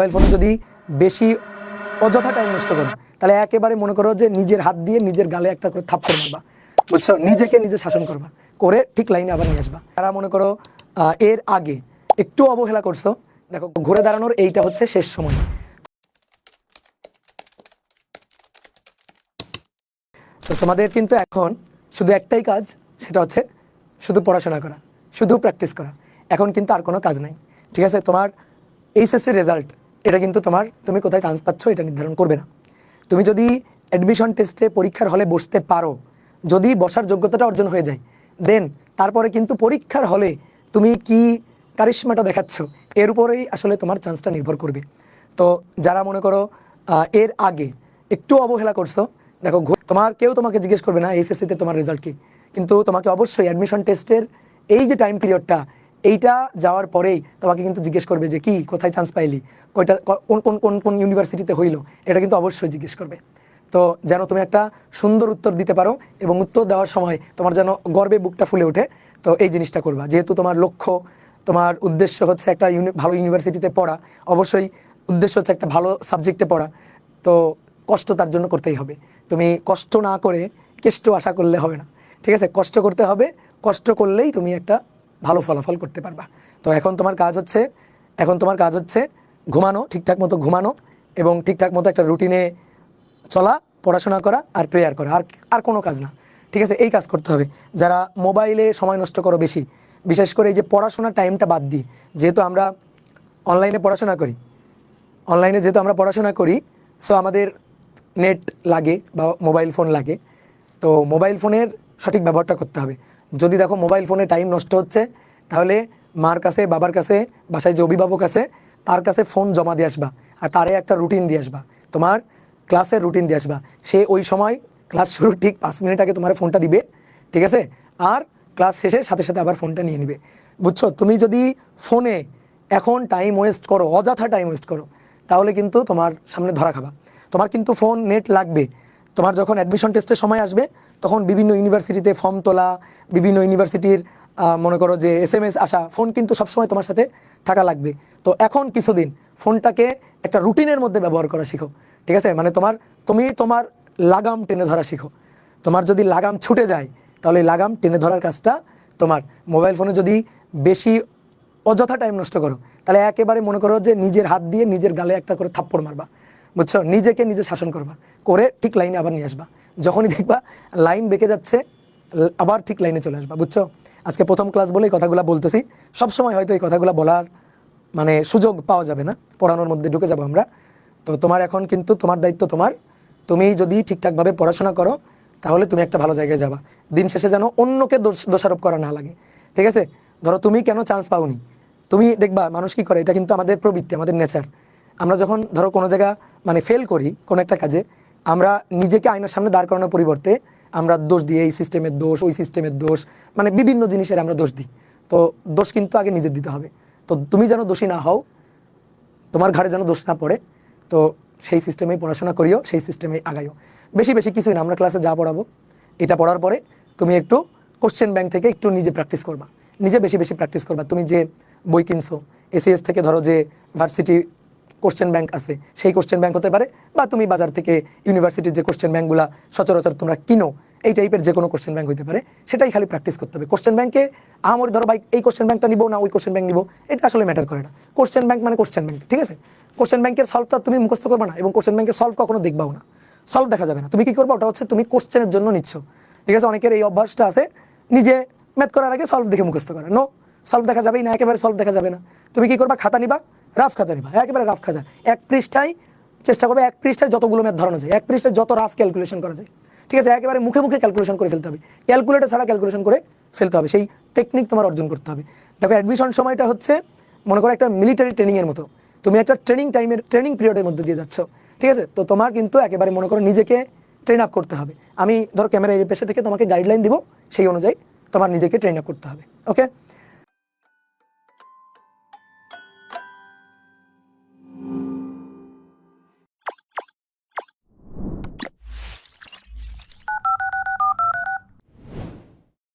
Mobile ফোনে যদি বেশি অযথা টাইম নষ্ট করো তাহলে একেবারে মনে করো যে নিজের হাত দিয়ে নিজের গালে একটা করে থাপ্পড় মারবা। বুঝছ? নিজেকে নিজে শাসন করবা। করে ঠিক লাইনে আবার নিয়ে আসবা। তারা মনে করো এর আগে একটু অবহেলা করছ। দেখো, ঘুরে দাঁড়ানোর এইটা হচ্ছে শেষ সময়। তো তোমাদের কিন্তু এখন শুধু একটাই কাজ, সেটা হচ্ছে শুধু পড়াশোনা করা, শুধু প্র্যাকটিস করা। এখন কিন্তু আর কোনো কাজ নাই। ঠিক আছে? তোমার এইচএসসি রেজাল্ট এটা কিন্তু তোমার, তুমি কোথায় চান্স পাচ্ছ এটা নির্ধারণ করবে না। তুমি যদি অ্যাডমিশন টেস্টে পরীক্ষার হলে বসতে পারো, যদি বসার যোগ্যতাটা অর্জন হয়ে যায় দেন তারপরে কিন্তু পরীক্ষার হলে তুমি কি কারিশ্মাটা দেখাচ্ছ, এর উপরেই আসলে তোমার চান্সটা নির্ভর করবে। তো যারা মনে করো এর আগে একটু অবহেলা করছ, দেখো তোমার কেউ তোমাকে জিজ্ঞেস করবে না এইচএসসিতে তোমার রেজাল্ট কি? কিন্তু তোমাকে অবশ্যই অ্যাডমিশন টেস্টের এই যে টাইম পিরিয়ডটা এইটা যাওয়ার পরেই তোমাকে কিন্তু জিজ্ঞেস করবে যে কি, কোথায় চান্স পাইলি? কয়টা কোন কোন কোন কোন ইউনিভার্সিটিতে হইল? এটা কিন্তু অবশ্যই জিজ্ঞেস করবে। তো যেন তুমি একটা সুন্দর উত্তর দিতে পারো এবং উত্তর দেওয়ার সময় তোমার যেন গর্বে বুকটা ফুলে ওঠে, তো এই জিনিসটা করবা। যেহেতু তোমার লক্ষ্য, তোমার উদ্দেশ্য হচ্ছে একটা ভালো ইউনিভার্সিটিতে পড়া, অবশ্যই উদ্দেশ্য হচ্ছে একটা ভালো সাবজেক্টে পড়া, তো কষ্ট তার জন্য করতেই হবে। তুমি কষ্ট না করে কেষ্ট আশা করলে হবে না। ঠিক আছে? কষ্ট করতে হবে, কষ্ট করলেই তুমি একটা ভালো ফলাফল করতে পারবা। তো এখন তোমার কাজ হচ্ছে, এখন তোমার কাজ হচ্ছে ঘুমানো, ঠিকঠাক মতো ঘুমানো এবং ঠিকঠাক মতো একটা রুটিনে চলা, পড়াশোনা করা আর প্রেয়ার করা। আর আর কোনো কাজ না। ঠিক আছে, এই কাজ করতে হবে। যারা মোবাইলে সময় নষ্ট করো বেশি, বিশেষ করে এই যে পড়াশোনার টাইমটা বাদ দিই, যেহেতু আমরা অনলাইনে পড়াশোনা করি, অনলাইনে যেহেতু আমরা পড়াশোনা করি সো আমাদের নেট লাগে বা মোবাইল ফোন লাগে, তো মোবাইল ফোনের সঠিক ব্যবহারটা করতে হবে। যদি দেখো মোবাইল ফোনে টাইম নষ্ট হচ্ছে, তাহলে মার কাছে, বাবার কাছে, বাসায় যে অভিভাবক আছে, তার কাছে ফোন জমা দিয়ে আসবা আর তারে একটা রুটিন দিয়ে আসবা। তোমার ক্লাসের রুটিন দিয়ে আসবা। সে ওই সময় ক্লাস শুরুর ঠিক পাঁচ মিনিট আগে তোমার ফোনটা দিবে, ঠিক আছে? আর ক্লাস শেষে সাথে সাথে আবার ফোনটা নিয়ে নিবে। বুঝছ? তুমি যদি ফোনে এখন টাইম ওয়েস্ট করো, অযথা টাইম ওয়েস্ট করো, তাহলে কিন্তু তোমার সামনে ধরা খাবা। তোমার কিন্তু ফোন নেট লাগবে। তোমার যখন অ্যাডমিশন টেস্টের সময় আসবে, তখন বিভিন্ন ইউনিভার্সিটিতে ফর্ম তোলা, বিভিন্ন ইউনিভার্সিটির মনে করো যে এস এম এস আসা ফোন কিন্তু সবসময় তোমার সাথে থাকা লাগবে। তো এখন কিছুদিন ফোনটাকে একটা রুটিনের মধ্যে ব্যবহার করা শিখো, ঠিক আছে? মানে তোমার, তুমি তোমার লাগাম টেনে ধরা শিখো। তোমার যদি লাগাম ছুটে যায়, তাহলে লাগাম টেনে ধরার কাজটা তোমার মোবাইল ফোনে যদি বেশি অযথা টাইম নষ্ট করো, তাহলে একেবারে মনে করো যে নিজের হাত দিয়ে নিজের গালে একটা করে থাপ্পড় মারবা। বুঝছ? নিজেকে নিজে শাসন করবা। করে ঠিক লাইনে আবার নিয়ে আসবা। যখনই দেখবা লাইন বেঁকে যাচ্ছে, আবার ঠিক লাইনে চলে আসবা, বুঝছ? আজকে প্রথম ক্লাস বলে এই কথাগুলো বলতেছি। সবসময় হয়তো এই কথাগুলো বলার মানে সুযোগ পাওয়া যাবে না। পড়ানোর মধ্যে ঢুকে যাব আমরা। তো তোমার এখন কিন্তু তোমার দায়িত্ব তোমার। তুমি যদি ঠিকঠাকভাবে পড়াশোনা করো, তাহলে তুমি একটা ভালো জায়গায় যাবা। দিন শেষে যেন অন্যকে দোষ, দোষারোপ করা না লাগে। ঠিক আছে? ধরো তুমি কেন চান্স পাওনি? তুমি দেখবা মানুষ কি করে? এটা কিন্তু আমাদের প্রবৃত্তি, আমাদের নেচার আমরা যখন ধরো কোনো জায়গা মানে ফেল করি কোনো একটা কাজে, আমরা নিজেকে আয়নার সামনে দাঁড় করানোর পরিবর্তে আমরা দোষ দিই, এই সিস্টেমের দোষ, ওই সিস্টেমের দোষ মানে বিভিন্ন জিনিসের আমরা দোষ দিই। তো দোষ কিন্তু আগে নিজের দিতে হবে। তো তুমি যেন দোষী না হও, তোমার ঘাড়ে যেন দোষ না পড়ে, তো সেই সিস্টেমেই পড়াশোনা করিও, সেই সিস্টেমেই আগাইও। বেশি বেশি কিছুই না, আমরা ক্লাসে যা পড়াবো, এটা পড়ার পরে তুমি একটু কোশ্চেন ব্যাংক থেকে একটু নিজে প্র্যাকটিস করবা। নিজে বেশি বেশি প্র্যাকটিস করবা। তুমি যে বই কিনছো এসিএস থেকে ধরো যে ভার্সিটি কোশ্চেন ব্যাংক আছে, সেই কোশ্চেন ব্যাংক হতে পারে বা তুমি বাজার থেকে ইউনিভার্সিটির যে কোশ্চেন ব্যাংকগুলো সচরাচর তোমরা কিনো, এই টাইপের যে কোনো কোশ্চেন ব্যাংক হতে পারে, সেটাই খালি প্র্যাকটিস করতে হবে। কোশ্চেন ব্যাংকে আমার ধরো ভাই, এই কোশ্চেন ব্যাংকটা নিবো না, ওই কোশ্চেন ব্যাংক নিবো। এটা আসলে ম্যাটার করে না। কোশ্চেন ব্যাংক মানে কোশ্চেন ব্যাংক ঠিক আছে? কোশ্চেন ব্যাংকের সলভটা তুমি মুখস্থ করবে না এবং কোশ্চেন ব্যাংকের সলভ কখনো দেখবাও না। সলভ দেখা যাবে না। তুমি কি করবে? ওটা হচ্ছে তুমি কোশ্চেনের জন্য নিচ্ছ। ঠিক আছে? অনেকের এই অভ্যাসটা আছে, নিজে ম্যাথ করার আগে সলভ দেখে মুখস্থ করে। নো সলভ দেখা যাবেই না, একেবারে সলভ দেখা যাবে না। তুমি কি করবা? খাতা নিবা রাফ খাতা নিবা একেবারে রাফ খাতা এক পৃষ্ঠায়, চেষ্টা করবে, এক পৃষ্ঠায় যতগুলো ম্যাথ ধরানো যায়, এক পৃষ্ঠায় যত রাফ ক্যালকুলেশন করা যায়। ঠিক আছে, একেবারে মুখে মুখে ক্যালকুলেশন করে ফেলতে হবে। ক্যালকুলেটর ছাড়া ক্যালকুলেশন করে ফেলতে হবে, সেই টেকনিক তোমার অর্জন করতে হবে। দেখো অ্যাডমিশন সময়টা হচ্ছে, মনে করো একটা মিলিটারি ট্রেনিংয়ের মতো। তুমি একটা ট্রেনিং টাইমের ট্রেনিং পিরিয়ডের মধ্যে দিয়ে যাচ্ছ। ঠিক আছে? তো তোমার কিন্তু একেবারে মনে করো নিজেকে ট্রেন আপ করতে হবে। আমি ধরো ক্যামেরা এই পেশে থেকে তোমাকে গাইডলাইন দিব, সেই অনুযায়ী তোমার নিজেকে ট্রেন আপ করতে হবে। ওকে